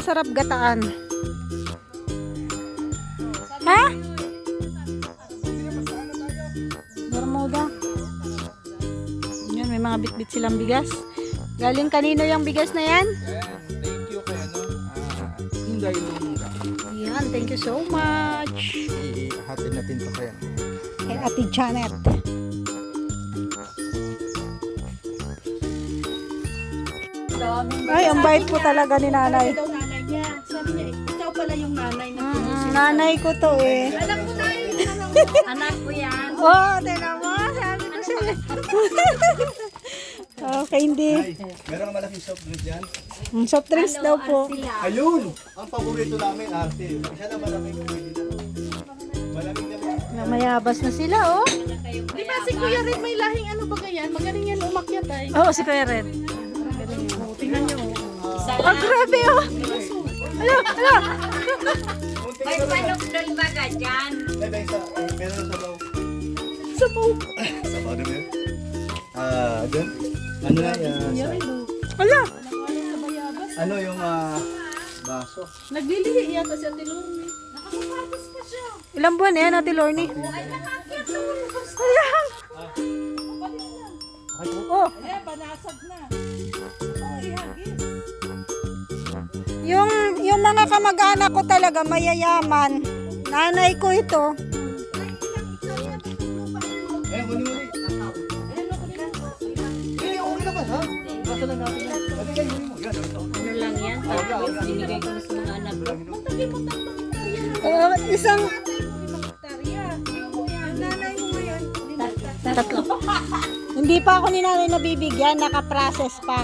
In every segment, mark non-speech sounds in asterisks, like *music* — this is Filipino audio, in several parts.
masarap gataan. Ha? Bermuda. Yan, may mga bitbit silang bigas. Galing kanino yung bigas na yan? Thank you kay ano, ah, Inday Lunga. Yan, thank you so much. Ihatin natin to kaya. Kay Ate Janet. Ay, ang bait po talaga ni nanay. Nanay ko to eh. Alam ko na yun. Anak ko yan. *laughs* Oh, tingnan mo. Sabi ko sa'yo. *laughs* okay, hindi. Ay, meron ka malaking soft drink dyan? Mm, Soft drinks daw po. Ayun! Ang paborito namin, arte. Siya na malamig pumili na. Malamig na Mayabas na sila, oh. Di ba si Kuya Red may lahing ano ba ganyan? Magaling yan umakyat ay. Oo, si Kuya Red. Oh, tingnan niyo. Ah, grabe, oh. Ala, ala. May panok doon ba ka dyan? May isa, meron sa baw. Sa po. Sa baw na meron? Ah, dyan? Ano na yan? Ala. ano yung ah, baso? Naglilihi yata si Ate Lumi. Nakakapagos pa siya. Ilang buwan na yan, Ate Lorne? Ay, nakakyat na. Ayan. Oh, Eh, banasag na. Ay, hagis. yung, yung mga kamag-anak ko talaga mayayaman. Nanay ko ito. Eh, huli huli. Eh, okay na ba ha? Basta lang natin yan. Pati kayo huli mo. Yan. Ano lang yan? Tapos binigay ko sa mga anak ko. Matabi mo tatlong hektarya. Isang tatlo. Hindi pa ako ni nanay nabibigyan, naka-process pa.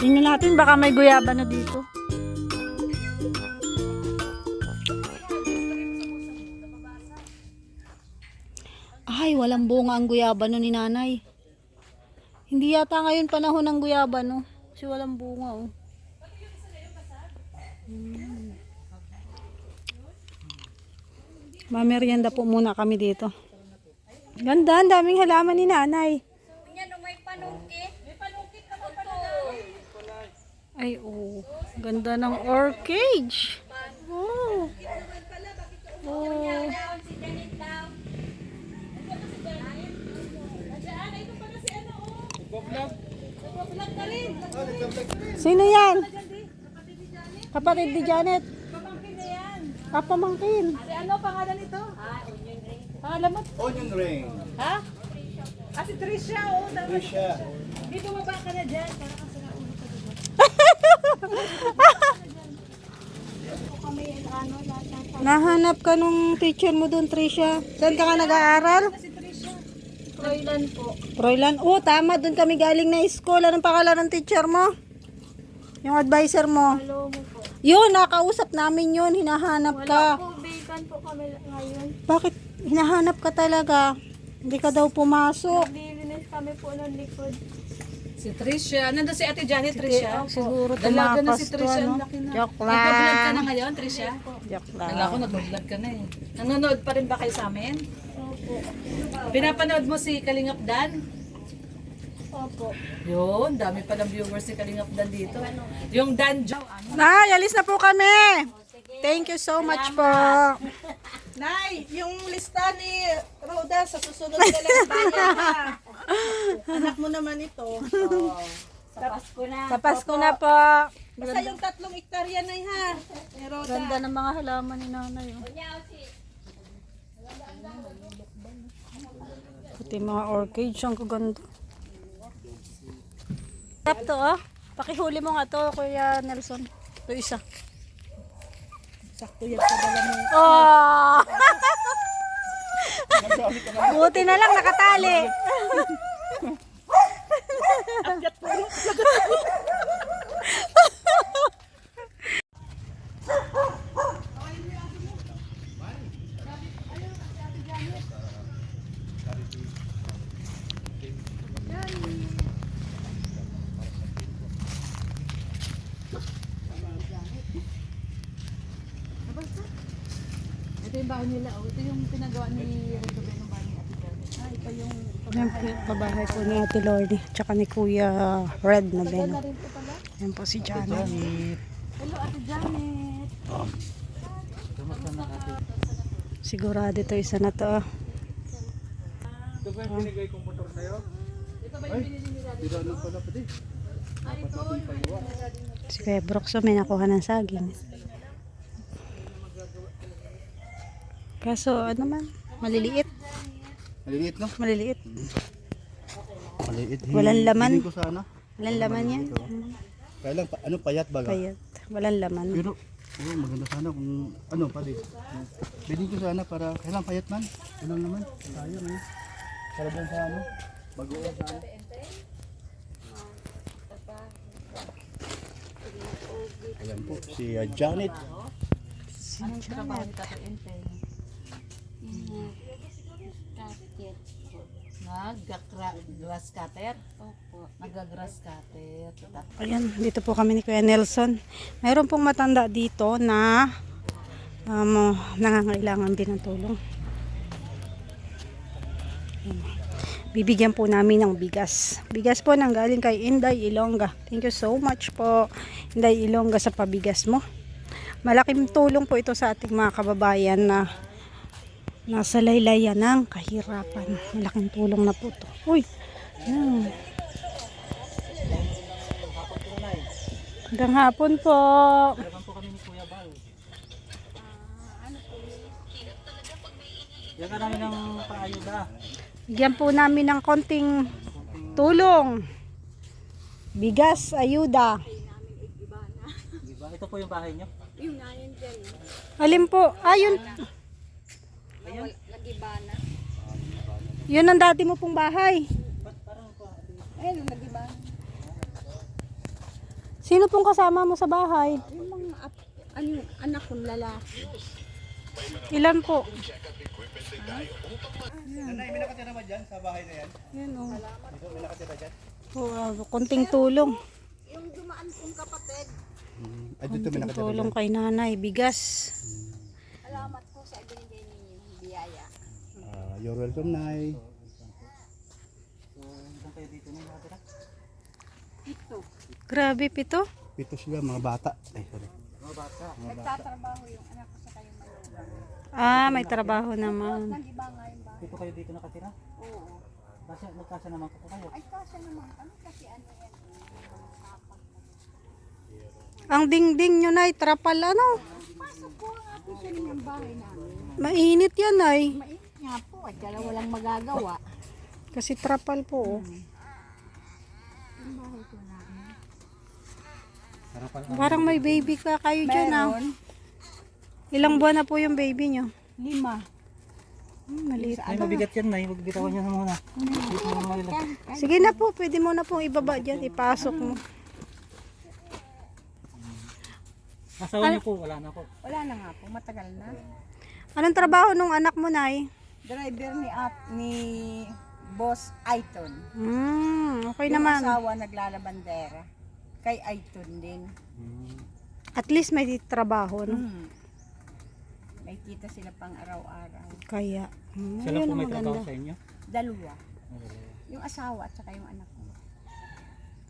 Tingnan natin, baka may guyaba na dito. Ay, walang bunga ang guyaba no ni nanay. Hindi yata ngayon panahon ng guyaba no. Kasi walang bunga oh. Hmm. Mamerienda po muna kami dito. Ganda, ang daming halaman ni nanay. Ay, oh. Ganda ng orchage. Oh. Oh. Sino yan? Kapatid ni Janet. Kapamangkin. Si ano pangalan ito? Pangalan mo? Onion ring. Ha? Ah, si Trisha. Dapat. Trisha. Dito maba ka na dyan. Para kasi na ulo ka diba? Nahanap ka nung teacher mo doon, Tricia. Saan ka ka nag-aaral? Trisha. Roylan po. Roylan. Oh, tama. Doon kami galing na school. Anong pangalan ng teacher mo? Yung advisor mo. Hello mo po. Yun, nakausap namin yun. Hinahanap ka. Po, bacon po kami ngayon. Bakit hinahanap ka talaga? Hindi ka daw pumasok. Lilinis kami po ng likod. Si Trisha. Nandun si Ate Janet, Trisha. Siguro Dalaga na tumakas si to, Trisha. ano? Laki na. Joke Nagpa-vlog ka na lang. ngayon, Trisha? Joke Kala ko lang. nag-vlog ka na eh. Nanonood pa rin ba kayo sa amin? Opo. Pinapanood mo si Kalingap Dan? Opo. Yun, dami palang viewers si Kalingap Dan dito. Yung Dan Jo. Ano? Nay, alis na po kami. Thank you so much po. *laughs* Nay, yung lista ni Roda sa susunod na *laughs* lang bayan ha. Anak mo naman ito. Sa Pasko na. Sa Pasko na po. Basta yung tatlong hektarya na ha. Roda. Ganda ng mga halaman ni nanay. Oh. Pati mga orchid, ang kaganda. Tap to oh. Pakihuli mo nga to, Kuya Nelson. Ito isa. Sakto yan sa dala mo. Oh! Buti na lang nakatali. Ito yung bahay nila. Oh. Ito yung pinagawa ni Rico ng bahay ni Ate. Ah, ito yung Yan po ni Ate Lordy. Tsaka ni Kuya Red na Ben. rin po pala. Yan po si Janet. Hello Ate Janet. Sigurado ito isa na to. Ito ba yung binigay kong motor sa'yo? Ito ba yung binili nila? Dinanong pala pati. Ah, ito. Si Kuya Brooks oh, may nakuha ng saging. Kaso ano man, maliliit. Maliliit no? Maliliit. Maliit. Walang laman. Hindi ko sana. Walang laman yan. Kaya lang, pa- ano payat baga? Payat. Walang laman. Pero, oh, maganda sana kung ano pa din. Bilhin ko sana para, kailang payat man. Walang naman. Sayang eh. Para doon sa ano. Bagoong sana. Ayan po, si uh, Janet. Anong trabaho Tata Enteng? Nag-grass cutter? Opo. Nag-grass cutter. Ayan, dito po kami ni Kuya Nelson. Mayroon pong matanda dito na um, nangangailangan din ng tulong. Bibigyan po namin ng bigas. Bigas po nang galing kay Inday Ilongga. Thank you so much po Inday Ilongga sa pabigas mo. Malaking tulong po ito sa ating mga kababayan na nasa laylayan ng kahirapan. Malaking tulong na po ito. Uy, yan. Hanggang hapon po. Yan ka namin ng paayuda. Bigyan po namin ng konting tulong. Bigas, ayuda. Ito po yung bahay niyo? Alin po? Ayun. Yun ang dati mo pong bahay. Ayun, nag-iba. Sino pong kasama mo sa bahay? Yung mga ap- ano, anak kong lalaki. Ilan po? Nanay, may nakatira ba dyan sa bahay na yan? Yan oh. Dito, may nakatira dyan? Oh, ah, konting tulong. Yung dumaan kong kapatid. Ay, dito may Konting nakatira tulong kay nanay. Bigas. Salamat po sa ibinigay ninyo. You're welcome, Nay. Grabe, pito. Pito sila, mga bata. Ay, sorry. Nagtatrabaho yung anak ko sa kayong malugang. Ah, may trabaho naman. Dito kayo dito nakatira? Oo. Kasi magkasa naman po kayo. Ay, kasi naman kami kasi ano yan. Ang dingding nyo na, trapal ano. Pasok ko ang ating siya ng bahay namin. Mainit yan ay. Mainit at dalawa walang magagawa. Kasi trapal po. oh. Parang may baby ka kayo dyan ah. Meron Ilang buwan na po yung baby nyo? lima. Hmm, maliit. Ay, mabigat yan, Nay. Huwag bitawan niyo na muna. Sige na po, pwede mo na pong ibaba dyan. Ipasok mo. Asawa niyo po, wala na po. Wala na nga po, matagal na. Anong trabaho nung anak mo, Nay? Driver ni at ni Boss Aiton. Hmm, okay Yung naman. asawa naglalabandera. Kay Aiton din. At least may trabaho, no? Hmm. May kita sila pang araw-araw. Kaya. Hmm, Sila po ang may trabaho sa inyo? Dalawa. Yung asawa at saka yung anak ko.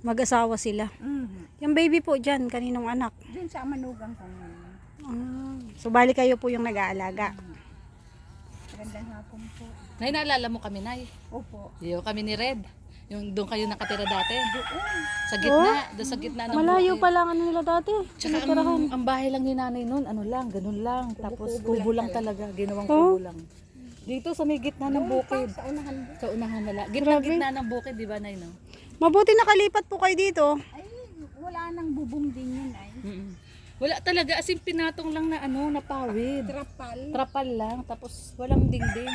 Mag-asawa sila. Mhm. Yung baby po dyan, kaninong anak? Doon sa manugang ko. Ah, so, bali kayo po yung nag-aalaga. Magandang hapon po. Nay, naalala mo kami, Nay. Opo. Yung kami ni Red. Yung doon kayo nakatira dati. Sa gitna. Doon sa gitna ng Malayo bukid. pa lang ano nila dati. Tsaka ang, ang bahay lang ni nanay noon, ano lang, ganun lang. Tapos kubo lang talaga. Ginawang kubo lang. Dito sa may gitna ng bukid. Sa unahan. Sa unahan nila. Gitna-gitna ng bukid, di ba, Nay, no? Mabuti nakalipat po kayo dito. Ay, wala nang bubong din yun ay. Mm-mm. Wala talaga, as in pinatong lang na ano, napawid. Trapal. Trapal lang, tapos walang dingding.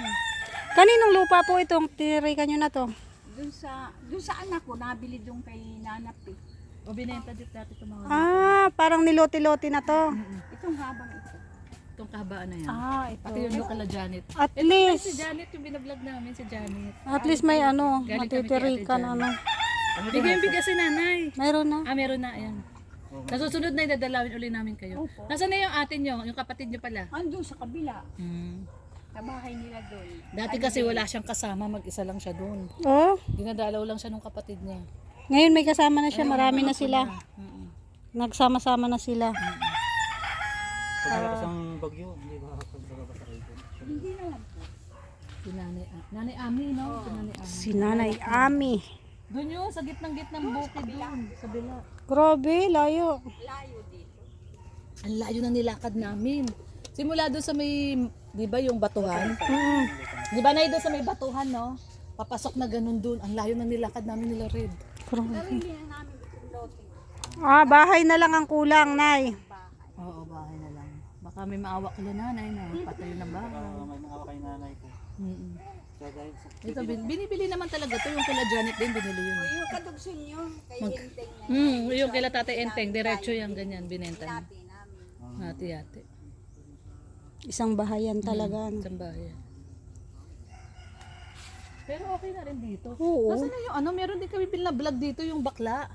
Kaninong lupa po itong tinirikan nyo na to? Doon sa, doon sa anak ko, nabili doon kay nanap eh. O binenta dito dati mga Ah, parang nilote-lote na to. Itong habang ito. itong kahabaan na yan. Ah, ito. Pati yung doon kala Janet. At Si least, Janet, yung binablog namin, si Janet. at least may ano, Galing kami kay matitirikan Ate ano. Bigyan bigyan si nanay. Mayroon na. Ah, meron na, ayan. Sa susunod na dadalawin uli namin kayo. Nasaan na yung atin nyo, yung kapatid nyo pala? Andun sa kabila. Hmm. Sa bahay nila doon. Dati kasi wala siyang kasama, mag-isa lang siya doon. Oh, Dinadalaw lang siya nung kapatid niya. ngayon may kasama na siya, marami na sila. Mm-mm. Nagsama-sama na sila. Pag malakas ang bagyo, hindi ba kapag kayo dun? Si nanay, ah, nanay Ami, no? Si nanay Ami. Si Nanay Ami. Doon yun, sa gitnang-gitnang bukid doon, sa bila. Grabe, layo. Ang layo na nilakad namin. Simula doon sa may, di ba yung batuhan? Mm. Di ba na doon sa may batuhan, no? Papasok na ganun doon. Ang layo na nilakad namin nila Red. Grabe. Ah, bahay na lang ang kulang, Nay. Oo, bahay na lang. Baka may maawa kila nanay na patayo na bahay. Ah, may mga kay nanay ko. Mm-mm. Ito, bin- binibili naman talaga to yung kila Janet din, binili yun. Yung kadugsun nyo, kay Hinteng na Hmm, yung kila Tatay Enteng, diretso yung ganyan, binenta niya. namin. Hati-hati. Isang bahayan talaga. ano. Isang bayan. Pero okay na rin dito. Oo. Nasaan na yung ano, meron din kami vlog dito yung bakla.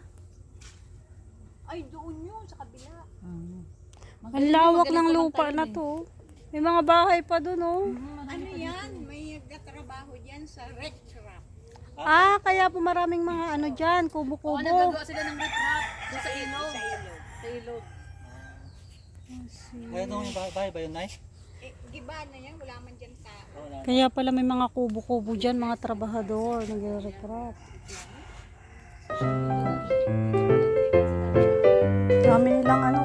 Ay, doon yun, sa kabila. Ang lawak ng lupa na to. May mga bahay pa doon, oh. Ano yan? May nagtatrabaho dyan sa Red Trap. Ah, kaya po maraming mga ano dyan, Oo, kubo-kubo. nagagawa sila ng riprap doon sa ilog. Sa ilog. Kaya doon yung bahay, ba yun, Nay? Eh, giba na yan, wala man dyan tao. Kaya pala may mga kubo-kubo dyan, mga trabahador, nagre-recraft. Dami nilang ano,